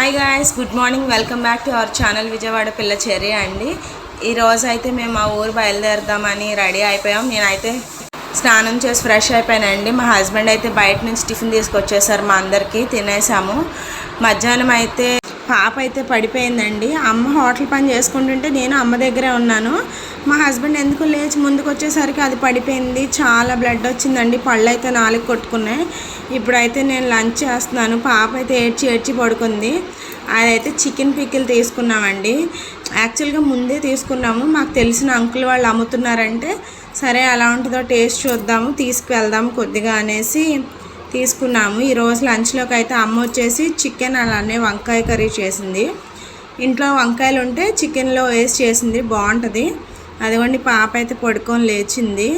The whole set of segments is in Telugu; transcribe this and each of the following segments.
Hi guys good morning welcome back to our channel Vijayawada పిల్ల చెర్రీ అండి. ఈరోజు అయితే మేము మా ఊరు బయలుదేరుదామని రెడీ అయిపోయాం. నేనైతే స్నానం చేసి ఫ్రెష్ అయిపోయానండి. మా హస్బెండ్ అయితే బయట నుంచి టిఫిన్ తీసుకొచ్చేసారు మా అందరికీ తినేసాము. మధ్యాహ్నం అయితే పాప అయితే పడిపోయిందండి. అమ్మ హోటల్ పని చేసుకుంటుంటే నేను అమ్మ దగ్గరే ఉన్నాను. మా హస్బెండ్ ఎందుకు లేచి ముందుకు వచ్చేసరికి అది పడిపోయింది. చాలా బ్లడ్ వచ్చిందండి. పళ్ళు అయితే నాలుగు కొట్టుకున్నాయి. ఇప్పుడైతే నేను లంచ్ చేస్తున్నాను. పాప అయితే ఏడ్చి ఏడ్చి పడుకుంది. అదైతే చికెన్ పిక్కిల్ తీసుకున్నామండి. యాక్చువల్గా ముందే తీసుకున్నాము. మాకు తెలిసిన అంకుల్ వాళ్ళు అమ్ముతున్నారంటే సరే ఎలా ఉంటుందో టేస్ట్ చూద్దాము తీసుకువెళ్దాము కొద్దిగా అనేసి తీసుకున్నాము. ఈరోజు లంచ్లోకి అయితే అమ్మ వచ్చేసి చికెన్ అలానే వంకాయ కర్రీ చేసింది. ఇంట్లో వంకాయలు ఉంటే చికెన్లో వేసి చేసింది. బాగుంటుంది. అదిగోండి పాప అయితే పడుకొని లేచింది.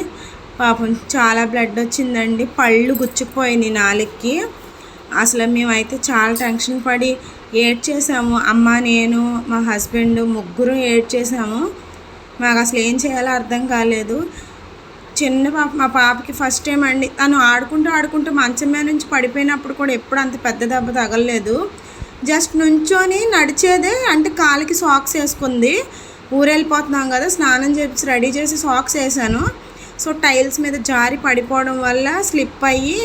పాపం చాలా బ్లడ్ వచ్చిందండి. పళ్ళు గుచ్చుకుపోయింది నాలుగుకి అసలు మేమైతే చాలా టెన్షన్ పడి ఏడ్ చేసాము అమ్మ నేను మా హస్బెండ్ ముగ్గురు ఏడ్ చేసాము మాకు అసలు ఏం చేయాలో అర్థం కాలేదు. చిన్న పాప మా పాపకి ఫస్ట్ టైం అండి. తను ఆడుకుంటూ ఆడుకుంటూ మంచం మీద నుంచి పడిపోయినప్పుడు కూడా ఎప్పుడు అంత పెద్ద దెబ్బ తగలలేదు. జస్ట్ నుంచొని నడిచేదే అంటే కాలికి సాక్స్ వేసుకుంది. ఊరెళ్ళిపోతున్నాం కదా స్నానం చేసి రెడీ చేసి సాక్స్ వేసాను. సో టైల్స్ మీద జారి పడిపోవడం వల్ల స్లిప్ అయ్యి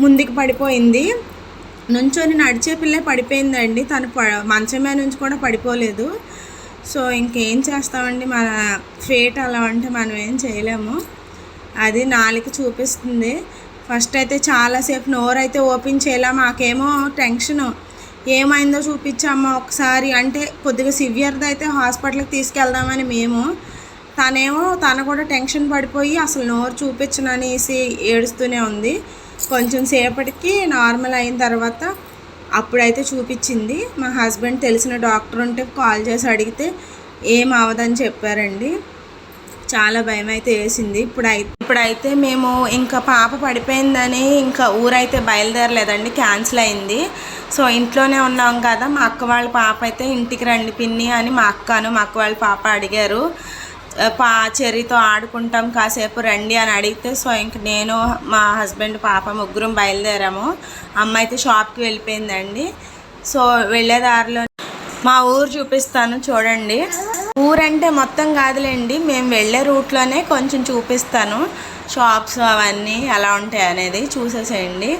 ముందుకు పడిపోయింది. నుంచొని నడిచే పిల్లే పడిపోయిందండి. తను ప మంచం మీద నుంచి కూడా పడిపోలేదు. సో ఇంకేం చేస్తామండి? మన ఫేట్ అలా అంటే మనం ఏం చేయలేము. అది నాలుగు చూపిస్తుంది. ఫస్ట్ అయితే చాలాసేపు నోరు అయితే ఓపెన్ చేయలే. మాకేమో టెన్షను. ఏమైందో చూపించామా ఒకసారి. అంటే కొద్దిగా సివియర్ది అయితే హాస్పిటల్కి తీసుకెళ్దామని మేము. తనేమో తను కూడా టెన్షన్ పడిపోయి అసలు నోరు చూపించననేసి ఏడుస్తూనే ఉంది. కొంచెం సేపటికి నార్మల్ అయిన తర్వాత అప్పుడైతే చూపించింది. మా హస్బెండ్ తెలిసిన డాక్టర్ ఉంటే కాల్ చేసి అడిగితే ఏం అవదని చెప్పారండి. చాలా భయం అయితే వేసింది. ఇప్పుడు ఇప్పుడైతే మేము ఇంకా పాప పడిపోయిందని ఇంకా ఊరైతే బయలుదేరలేదండి. క్యాన్సిల్ అయింది. సో ఇంట్లోనే ఉన్నాం కదా మా అక్క వాళ్ళ పాప అయితే ఇంటికి రండి పిన్ని అని మా అక్కను మా అక్క వాళ్ళ పాప అడిగారు. పా చెర్రీతో ఆడుకుంటాం కాసేపు రండి అని అడిగితే సో ఇంక నేను మా హస్బెండ్ పాప ముగ్గురం బయలుదేరాము. అమ్మ అయితే షాప్కి వెళ్ళిపోయిందండి. సో వెళ్ళే దారిలో మా ఊరు చూపిస్తాను చూడండి. ఊరంటే మొత్తం కాదులేండి మేము వెళ్ళే రూట్లోనే కొంచెం చూపిస్తాను. షాప్స్ అవన్నీ ఎలా ఉంటాయి అనేది చూసేసేయండి.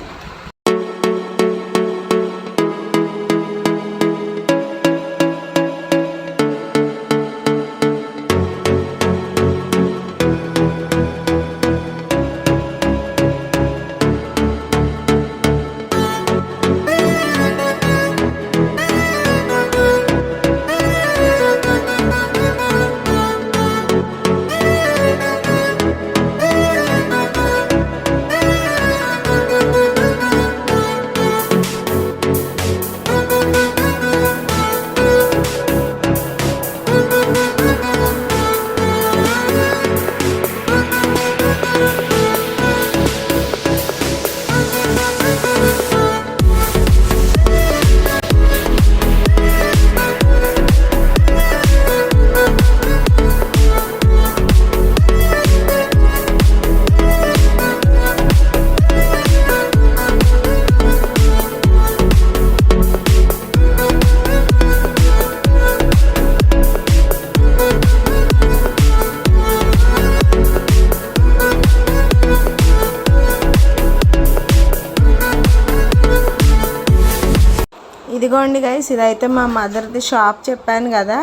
ఇదిగోండి గైస్ ఇదైతే మా మదర్ది షాప్ చెప్పాను కదా.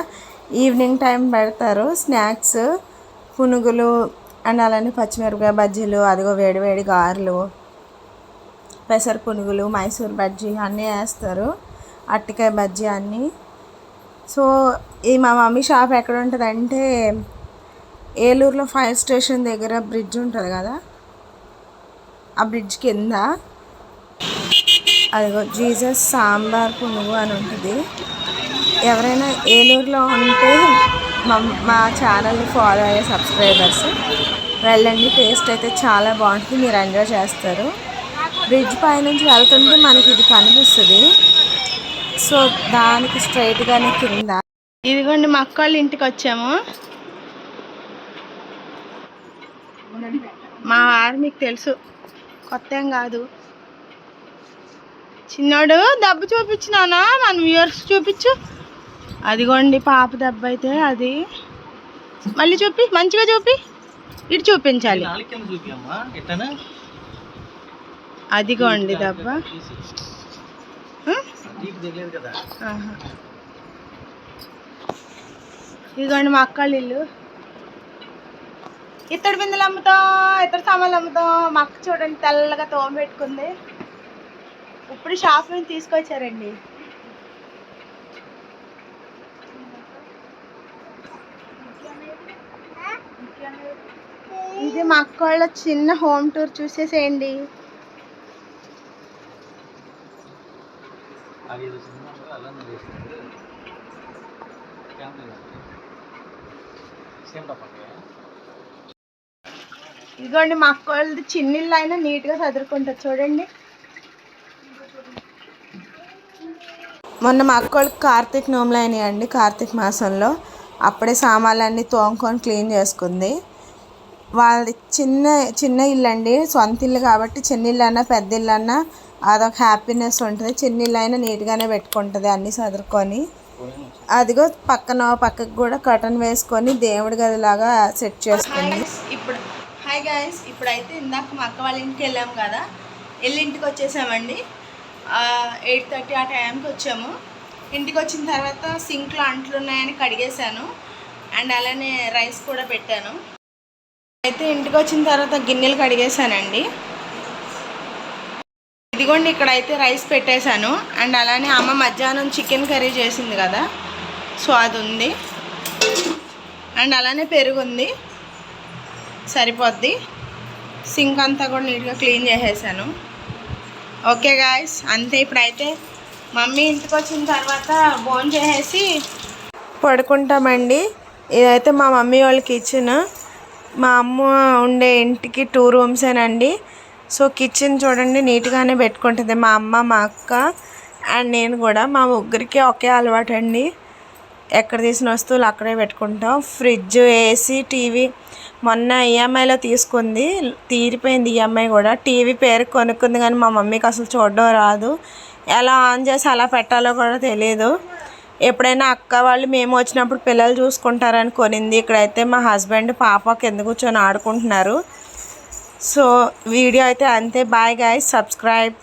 ఈవినింగ్ టైం పెడతారు. స్నాక్స్ పునుగులు అండ్ అలానే పచ్చిమిరపకాయ బజ్జీలు అదిగో వేడి వేడి గారెలు పెసర పునుగులు మైసూర్ బజ్జీ అన్నీ వేస్తారు. అట్టికాయ బజ్జీ అన్నీ. సో ఈ మా మమ్మీ షాప్ ఎక్కడ ఉంటుంది అంటే ఏలూరులో ఫైర్ స్టేషన్ దగ్గర బ్రిడ్జ్ ఉంటుంది కదా. ఆ బ్రిడ్జ్ కింద. అదిగో జీసస్ సాంబార్ పునుగు అని ఉంటుంది. ఎవరైనా ఏలూరులో ఉంటే మా మా ఛానల్ని ఫాలో అయ్యే సబ్స్క్రైబర్స్ వెళ్ళండి టేస్ట్ అయితే చాలా బాగుంటుంది మీరు ఎంజాయ్ చేస్తారు. బ్రిడ్జ్ పైనుంచి వెళ్తుంటే మనకి ఇది కనిపిస్తుంది. సో దానికి స్ట్రైట్గానే కింద. ఇదిగోండి మా అక్క వాళ్ళ ఇంటికి వచ్చాము. మా వారు మీకు తెలుసు కొత్త ఏం కాదు. చిన్నోడు దెబ్బ చూపించినానా మన వ్యూవర్స్ చూపించు. అదిగోండి పాప దెబ్బ అయితే అది. మళ్ళీ చూపి మంచిగా చూపి. ఇటు చూపించాలి. అదిగోండి దెబ్బ. ఇదిగోండి మా అక్క వాళ్ళ ఇల్లు. ఇత్తడి బిందెలు అమ్ముతాం ఇతర సామాన్లు అమ్ముతాం. మా అక్క చూడండి తెల్లగా తోమ పెట్టుకుంది. ఇప్పుడు షాప్ నుంచి తీసుకొచ్చారండి. ఇది మా అక్క వాళ్ళ చిన్న హోమ్ టూర్ చూసేసేయండి. ఇదిగోండి మా అక్క వాళ్ళది చిన్నిళ్ళు అయినా నీట్గా చదువుకుంటారు చూడండి. మొన్న మా అక్క వాళ్ళకి కార్తీక్ నోములు అయినాయండి కార్తీక్ మాసంలో. అప్పుడే సామాన్లన్నీ తోముకొని క్లీన్ చేసుకుంది. వాళ్ళ చిన్న చిన్న ఇల్లు అండి సొంత ఇల్లు కాబట్టి చిన్న ఇల్లు అన్నా పెద్ద ఇల్లు అన్నా అదొక హ్యాపీనెస్ ఉంటుంది. చిన్న ఇల్లు అయినా నీట్గానే పెట్టుకుంటుంది అన్నీ చదువుకొని అదిగో పక్కన పక్కకు కూడా కర్టన్ వేసుకొని దేవుడి గదిలాగా సెట్ చేసుకుంది. ఇప్పుడు హాయ్ గాయస్ ఇప్పుడైతే ఇందాక మా అక్క వాళ్ళ ఇంటికి వెళ్ళాము కదా. వెళ్ళి ఇంటికి వచ్చేసామండి. ఎయిట్ థర్టీ ఆ టైంకి వచ్చాము. ఇంటికి వచ్చిన తర్వాత సింక్లో అంట్లు ఉన్నాయని కడిగేశాను. అండ్ అలానే రైస్ కూడా పెట్టాను. అయితే ఇంటికి వచ్చిన తర్వాత గిన్నెలు కడిగేశానండి. ఇదిగోండి ఇక్కడైతే రైస్ పెట్టేశాను. అండ్ అలానే అమ్మ మధ్యాహ్నం చికెన్ కర్రీ చేసింది కదా. సో అది ఉంది అండ్ అలానే పెరుగు ఉంది సరిపోద్ది. సింక్ అంతా కూడా నీట్గా క్లీన్ చేసేసాను. ఓకే గాయస్ అంతే ఇప్పుడైతే మమ్మీ ఇంటికి వచ్చిన తర్వాత భోజనం చేసేసి పడుకుంటామండి. ఇదైతే మా మమ్మీ వాళ్ళ కిచెన్ మా అమ్మ ఉండే ఇంటికి టూ రూమ్సేనండి సో కిచెన్ చూడండి నీట్గానే పెట్టుకుంటుంది. మా అమ్మ మా అక్క అండ్ నేను కూడా. మా ముగ్గురికి ఒకే అలవాటు అండి ఎక్కడ తీసిన వస్తువులు అక్కడే పెట్టుకుంటాం. Fridge AC TV. మొన్న ఈఎంఐలో తీసుకుంది. తీరిపోయింది ఈఎంఐ కూడా. టీవీ పేరు కొనుక్కుంది కానీ మా మమ్మీకి అసలు చూడడం రాదు. ఎలా ఆన్ చేసి అలా పెట్టాలో కూడా తెలియదు ఎప్పుడైనా అక్క వాళ్ళు మేము వచ్చినప్పుడు పిల్లలు చూసుకుంటారని కొనింది. ఇక్కడైతే మా హస్బెండ్ పాప కింద కూర్చొని ఆడుకుంటున్నారు. సో వీడియో అయితే అంతే. Bye guys. సబ్స్క్రైబ్.